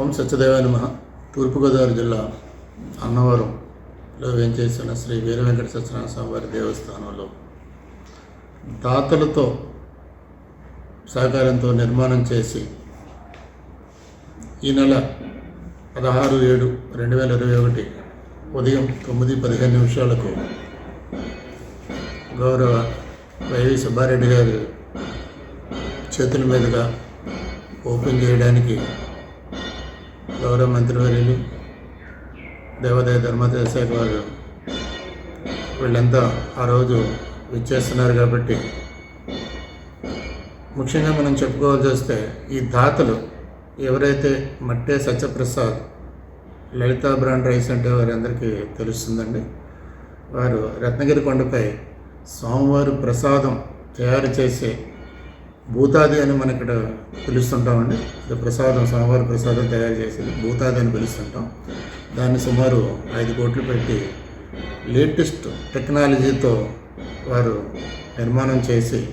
ఓం సత్యదేవ నమ. తూర్పుగోదావరి జిల్లా అన్నవరంలో వేంచేసిన శ్రీ వీర వెంకట సత్యనారాయణ స్వామివారి దేవస్థానంలో దాతలతో సహకారంతో నిర్మాణం చేసి ఈ నెల పదహారు ఏడు రెండు వేల ఇరవై ఒకటి ఉదయం తొమ్మిది పదిహేను నిమిషాలకు గౌరవ వైవి సుబ్బారెడ్డి గారి చేతుల మీదుగా ఓపెన్ చేయడానికి గౌరవ మంత్రివర్యులు దేవాదాయ ధర్మాదాయ శాఖ వారు వీళ్ళంతా ఆ రోజు విచ్చేస్తున్నారు కాబట్టి ముఖ్యంగా మనం చెప్పుకోవాల్సి వస్తే ఈ దాతలు ఎవరైతే మట్టే సత్యప్రసాద్ లలితా బ్రాండ్ రైస్ అంటే వారందరికీ తెలుస్తుందండి. వారు రత్నగిరి కొండపై స్వామివారి ప్రసాదం తయారు చేసే భూతాది అని మనం ఇక్కడ పిలుస్తుంటామండి. ఇది ప్రసాదం స్వామివారి ప్రసాదం తయారు చేసేది భూతాది అని పిలుస్తుంటాం. దాన్ని సుమారు ఐదు కోట్లు పెట్టి లేటెస్ట్ టెక్నాలజీతో వారు నిర్మాణం చేసి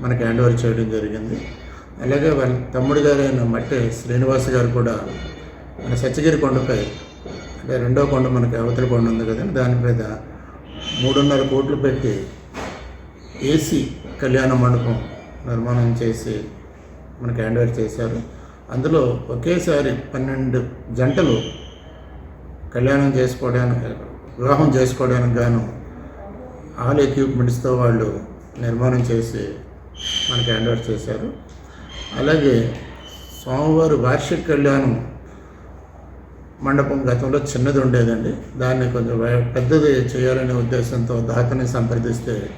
మనకి హ్యాండ్ ఓవర్ చేయడం జరిగింది. అలాగే వాళ్ళ తమ్ముడు గారైన మట్టి శ్రీనివాస్ గారు కూడా మన సత్యగిరి కొండపై అంటే రెండో కొండ మనకి అవతల కొండ ఉంది కదండి దాని మీద మూడున్నర కోట్లు పెట్టి ఏసీ కళ్యాణ మండపం నిర్మాణం చేసి మనకి హ్యాండ్ ఓవర్ చేశారు. అందులో ఒకేసారి పన్నెండు జంటలు కళ్యాణం చేసుకోవడానికి వివాహం చేసుకోవడానికి గాను ఆల్ ఎక్విప్మెంట్స్తో వాళ్ళు నిర్మాణం చేసి మనకి హ్యాండ్ ఓవర్ చేశారు. అలాగే స్వామివారి వార్షిక కళ్యాణం మండపం గతంలో చిన్నది ఉండేదండి. దాన్ని కొంచెం పెద్దది చేయాలనే ఉద్దేశంతో దాతని సంప్రదిస్తే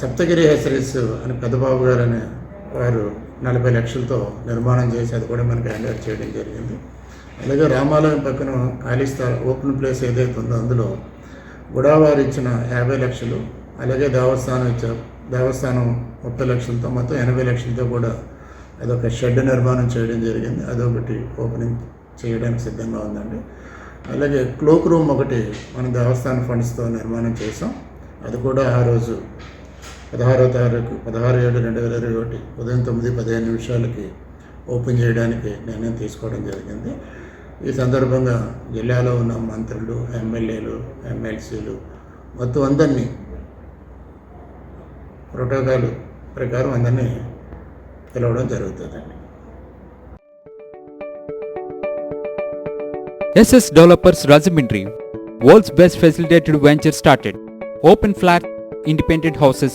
సప్తగిరి హెసరీస్ అని పెద్దబాబు గారు అనే వారు నలభై లక్షలతో నిర్మాణం చేసి అది కూడా మనకి హ్యాండ్ ఓవర్ చేయడం జరిగింది. అలాగే రామాలయం పక్కన ఖాళీ స్థల ఓపెన్ ప్లేస్ ఏదైతే ఉందో అందులో గుడావారు ఇచ్చిన యాభై లక్షలు అలాగే దేవస్థానం ఇచ్చారు దేవస్థానం ముప్పై లక్షలతో మొత్తం ఎనభై లక్షలతో కూడా అదొక షెడ్ నిర్మాణం చేయడం జరిగింది. అదొకటి ఓపెనింగ్ చేయడానికి సిద్ధంగా ఉందండి. అలాగే క్లోక్ రూమ్ ఒకటి మన దేవస్థాన ఫండ్స్తో నిర్మాణం చేసాం. అది కూడా ఆ రోజు పదహారో తారీఖు పదహారు ఏడు రెండు వేల ఇరవై ఒకటి ఉదయం తొమ్మిది పదిహేను నిమిషాలకి ఓపెన్ చేయడానికి నిర్ణయం తీసుకోవడం జరిగింది. ఈ సందర్భంగా జిల్లాలో ఉన్న మంత్రులు ఎమ్మెల్యేలు ఎమ్మెల్సీలు మొత్తం అందరినీ ప్రోటోకాల్ ప్రకారం అందరినీ పిలవడం జరుగుతుందండి. SS developers Rajahmundry world's best facilitated venture started open flat independent houses,